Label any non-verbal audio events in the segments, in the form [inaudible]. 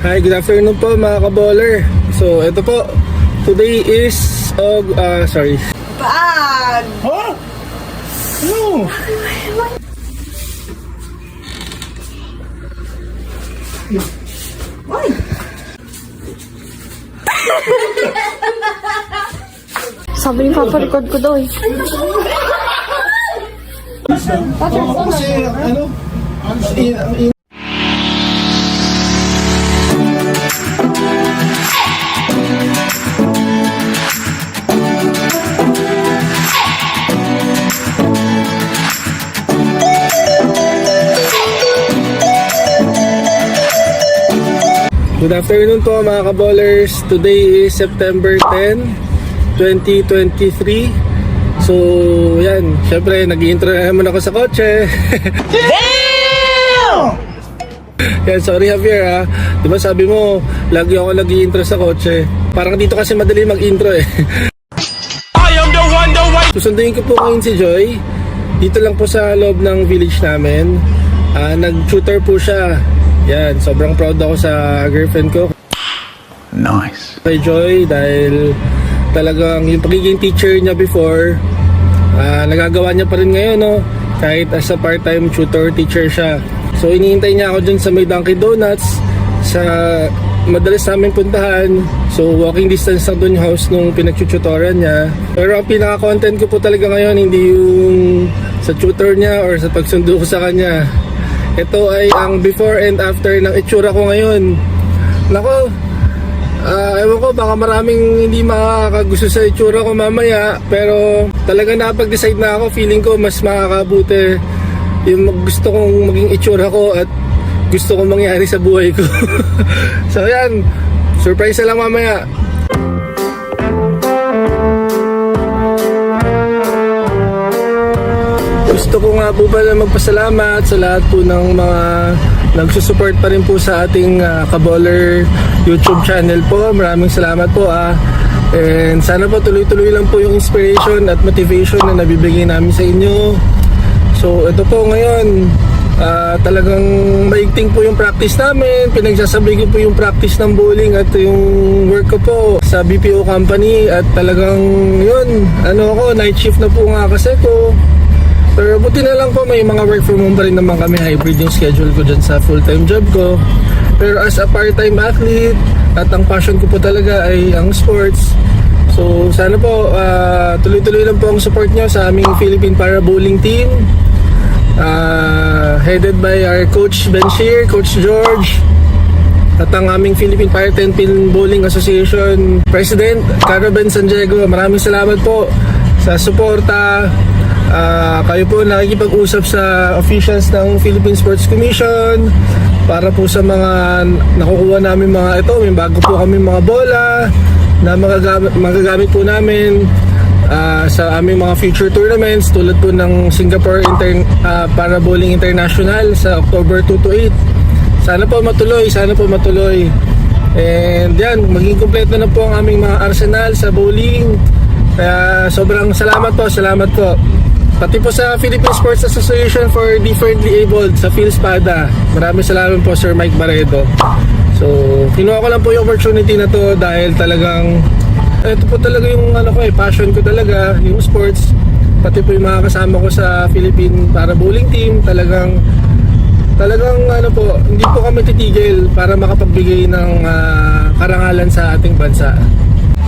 Hi, good afternoon po mga kaboler. So, ito po. Today is, og ah, sorry. Paan? Ha? Ano? Uy! Sabi ni Papa, record ko daw eh. Kasi, ano? Good afternoon po mga kabolers. Today is September 10, 2023. So, yan. Siyempre, nag-intro na naman ako sa kotse. Yan, sorry Javier ha. Di ba sabi mo, lagi ako nag-intro sa kotse. Parang dito kasi madali mag-intro eh. I am the one, the way. Susunduin ko po ngayon si Joy. Dito lang po sa loob ng village namin. Ah, nag-tutor po siya. Yan, sobrang proud ako sa girlfriend ko. Nice. kay Joy dahil talagang yung pagiging teacher niya before ah, nagagawa niya pa rin ngayon no? Kahit as a part-time tutor teacher siya. So iniintay niya ako dun sa may Dunkin Donuts sa madalas namin puntahan. So walking distance lang dun yung house nung pinagtututoran niya. Pero ang pinaka-content ko po talaga ngayon hindi yung sa tutor niya or sa pagsundo ko sa kanya ito ay ang before and after ng itsura ko ngayon nako Ah, ewan ko, baka maraming hindi makakagusto sa itsura ko mamaya. Pero talaga napag-decide na ako, feeling ko mas makakabuti yung gusto kong maging itsura ko at gusto kong mangyari sa buhay ko. [laughs] so yan, surprise na lang mamaya. Gusto ko nga po pala magpasalamat sa lahat po ng mga nagsusupport pa rin po sa ating uh, Kaboller YouTube channel po. Maraming salamat po ah. And sana po tuloy-tuloy lang po yung inspiration at motivation na nabibigay namin sa inyo. So ito po ngayon, ah, talagang maigting po yung practice namin. Pinagsasabay ko po yung practice ng bowling at yung work ko po sa BPO company at talagang yun, ano ako, night shift na po nga kasi ko. Pero buti na lang po may mga work from home pa rin naman kami hybrid yung schedule ko dyan sa full-time job ko. Pero as a part-time athlete at ang passion ko po talaga ay ang sports. So sana po ah, tuloy-tuloy lang po ang support nyo sa aming Philippine Para Bowling team. Ah, headed by our coach Ben Shear, Coach George, at ang aming Philippine Fire 10 Pin Bowling Association President, Caraben San Diego. Maraming salamat po sa suporta. Ah, kayo po nakikipag-usap sa officials ng Philippine Sports Commission para po sa mga nakukuha namin mga ito. May bago po kami mga bola na magagamit, magagamit po namin ah, sa aming mga future tournaments tulad po ng Singapore Inter, ah, Para Bowling International sa October 2 to 8. Sana po matuloy, sana po matuloy. And yan, maging kompleto na po ang aming mga arsenal sa bowling. Kaya sobrang salamat po, salamat po. Pati po sa Philippine Sports Association for Differently Abled sa PhilSpada. Maraming salamat po Sir Mike Baredo. So, kinuha ko lang po yung opportunity na to dahil talagang ito po talaga yung ano ko eh, passion ko talaga, yung sports. Pati po yung mga kasama ko sa Philippine para bowling team, talagang talagang ano po, hindi po kami titigil para makapagbigay ng ah, karangalan sa ating bansa.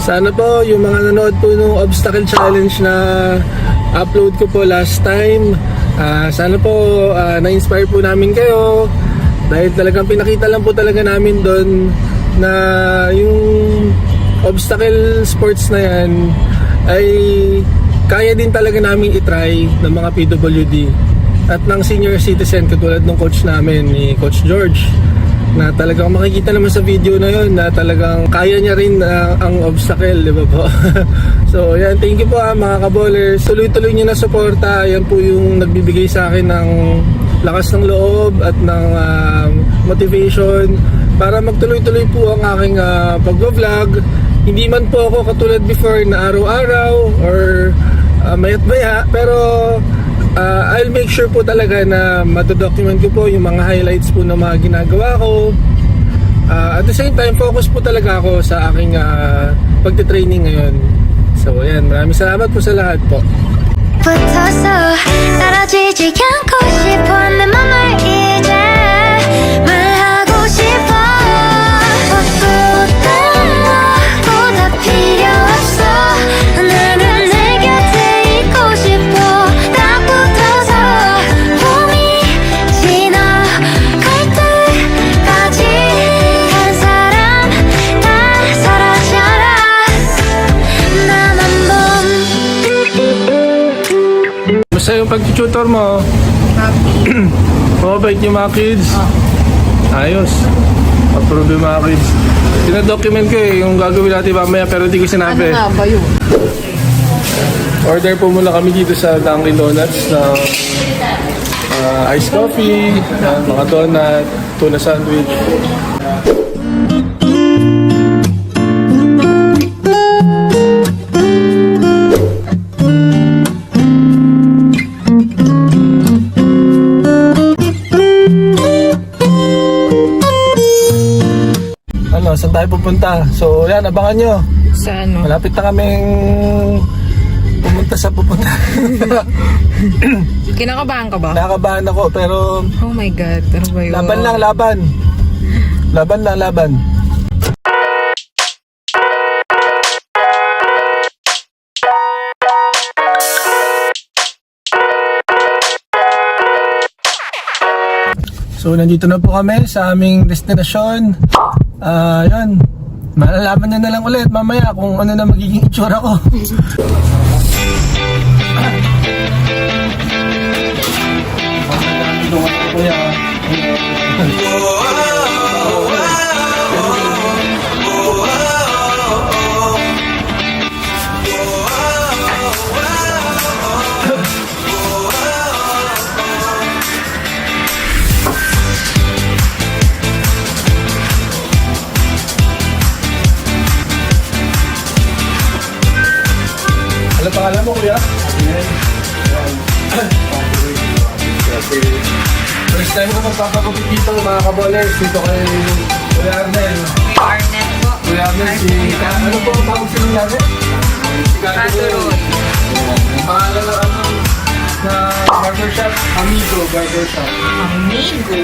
Sana po yung mga nanood po ng obstacle challenge na upload ko po last time, ah, sana po ah, na-inspire po namin kayo. Dahil talagang pinakita lang po talaga namin doon na yung obstacle sports na yan ay kaya din talaga namin itry ng mga PWD at ng senior citizen katulad ng coach namin ni Coach George na talagang makikita naman sa video na yon na talagang kaya niya rin ah, ang obstacle, di ba po? [laughs] so, yan, thank you po ah, mga kabolers. Tuloy-tuloy niyo na suporta. Yan po yung nagbibigay sa akin ng lakas ng loob at ng ah, motivation para magtuloy-tuloy po ang aking ah, pag-vlog. Hindi man po ako katulad before na araw-araw or uh, mayat-maya, pero uh, I'll make sure po talaga na matodocument ko po yung mga highlights po ng mga ginagawa ko Ah, at the same time, focus po talaga ako sa aking uh, pagtitraining ngayon. So, ayan. Maraming salamat po sa lahat po. 붙 pag-tutor mo. Happy. [clears throat] Mabait yung mga kids. Ayos. Approve yung mga kids. Tinadocument ko eh, yung gagawin natin mamaya pero hindi ko sinabi. Ano nga ba yun? Order po muna kami dito sa Dunkin Donuts ng ah, iced coffee, ah, mga donut, tuna sandwich. Saan tayo pupunta? So, yan, abangan nyo. Sa ano? Malapit na kaming pumunta sa pupunta. [laughs] Kinakabahan ka ba? Nakabahan ako pero Oh my God. Ano ba yun? laban lang, laban. Laban lang, laban. So, nandito na po kami sa aming destinasyon. Ah, yun. Malalaman nyo na lang ulit mamaya kung ano na magiging itsura ko. Ano [laughs] pangalan mo, kuya? First time ko magpapagupit dito, mga kabolers. Dito kay Kuya Arnel. Kuya Arnett po. Kuya Arnel, si... Ano po ang tawag sa nangyari? Si Kato Roy. Ang pangalan ng ano, na barbershop, Amigo Barbershop. Amigo.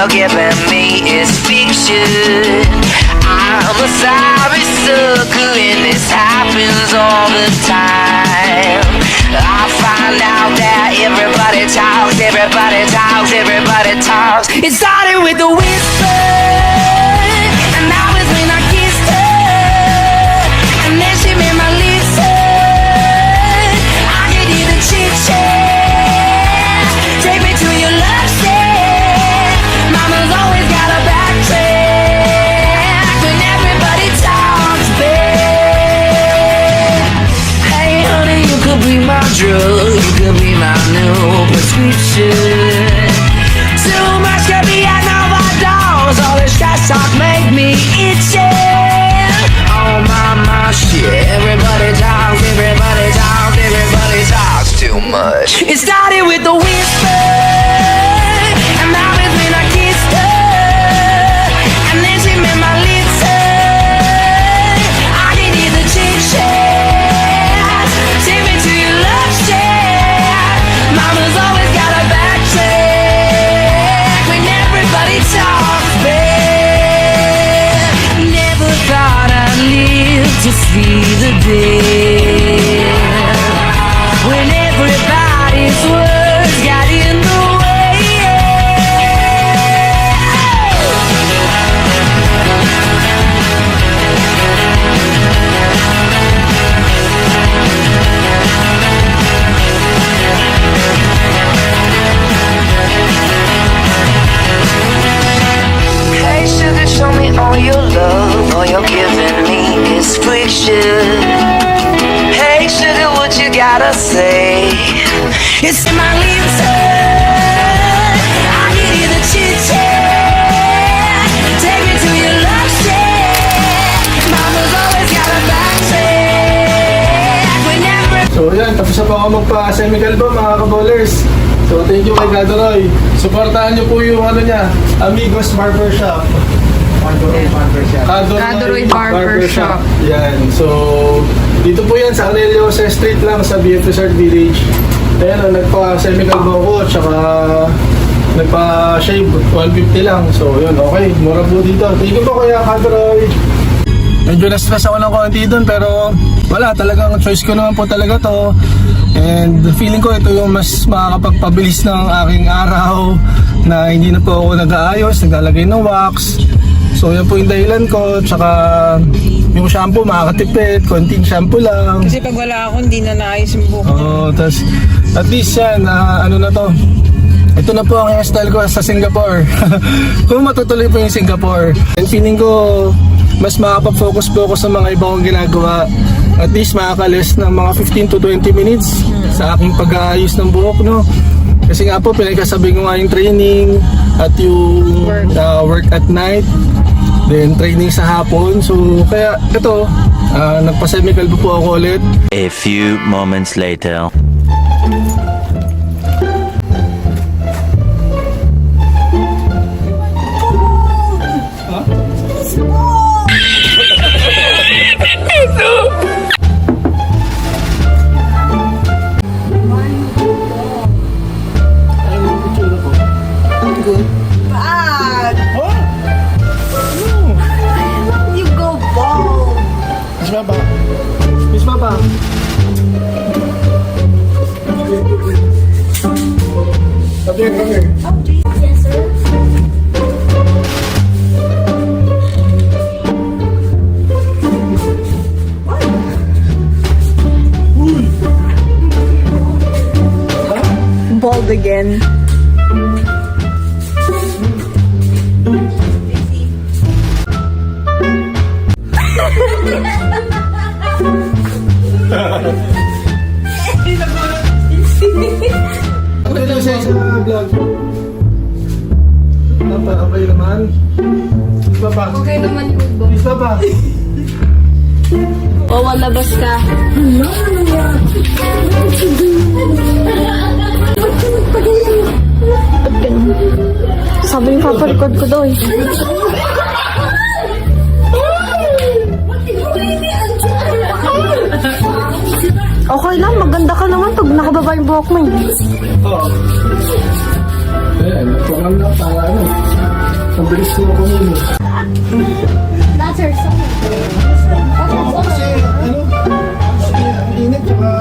You're giving me is fiction. I'm a sorry sucker, and this happens all the time. I find out that everybody talks, everybody talks, everybody talks. It started with a whisper, be my drug. You could be my new prescription. Too much and overdose. All my thoughts. All this stress talk make me itchy. Oh my my shit. Everybody talks, everybody talks, everybody talks too much. It started with a whisper. Be the dead. Say? It's in my lips. I you the chit chat. Take me to your love shack. Mama's always got a back Whenever So yan, tapos na po ako magpa-semical ba mga kabowlers. So thank you kay Gado Roy. Supportahan niyo po yung ano niya, Amigos Barbershop. Gado Gado Roy Barbershop. Yan. So, dito po yan sa Aurelio sa street lang sa BF Resort Village. Ayan, oh, nagpa-semical ba ako, tsaka nagpa-shave, 150 lang. So, yun, okay. Mura po dito. Thank po kaya Gado Roy. Medyo na-stress ako ng konti doon pero wala talagang choice ko naman po talaga to and feeling ko ito yung mas makakapagpabilis ng aking araw na hindi na po ako nag-aayos, naglalagay ng wax so yan po yung dahilan ko tsaka yung shampoo makakatipid, konting shampoo lang Kasi pag wala ako, hindi na naayos yung buhok. Oh, tas at least yan, ah, ano na to. Ito na po ang hairstyle ko sa Singapore. [laughs] Kung matutuloy po yung Singapore. And feeling ko, mas makapag-focus po ako sa mga iba kong ginagawa. At least makakalis ng mga 15 to 20 minutes sa aking pag-aayos ng buhok, no? Kasi nga po, pinagkasabi ko nga yung training at yung ah, work at night. Then training sa hapon. So, kaya ito, ah, nagpa-semical po ako ulit. A few moments later. Miss Papa. Miss Papa. Come here, come here. Yes, sir. Again. Papa. Okay naman yung Miss Papa. [laughs] O, walabas ka. Sabi yung papalikod ko daw eh. Okay lang, maganda ka naman pag nakababa yung buhok mo eh. Oo. Ayan, program lang para ano. Ang bilis ko ako nilo. That's her song. Kasi ano, ang init tsaka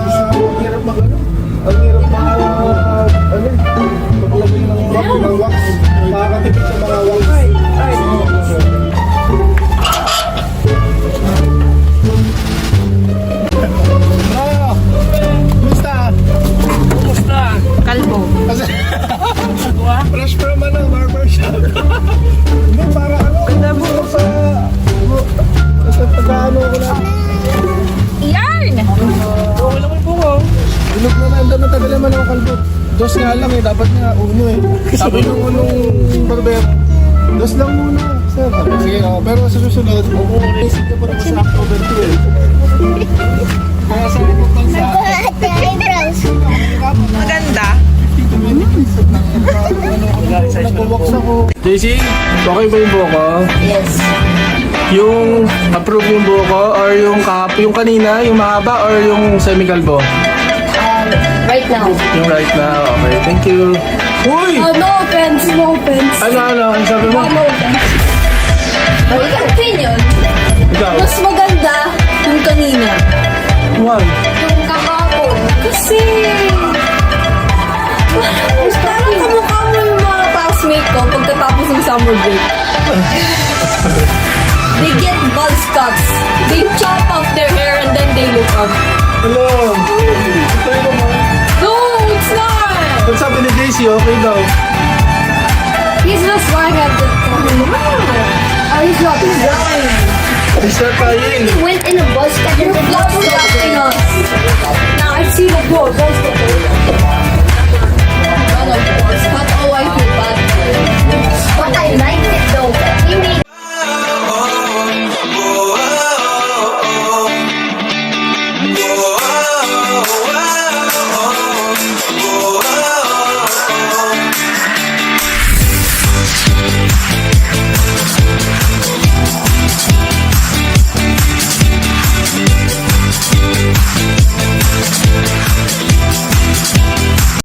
JC, okay ba yung buhok ko? Yes. Yung approve yung buhok ko or yung kahap, yung kanina, yung mahaba or yung semi-kalbo? Right now. Yung right na, okay. Thank you. Uy! Oh, no offense, no offense. Ano, ano? Ang sabi mo? No offense. Oh, ikaw opinion. Ikaw? Mas maganda Yung kanina. Why? They chop off their hair and then they look up. Hello. Ito yung mga... No, it's not! What's up ni Daisy? Okay daw. He's just lying at the Oh, he's not lying. Is that lying? He went in a bus the Stop bus stopping us. Now I see the door. Buzz cut. Buzz cut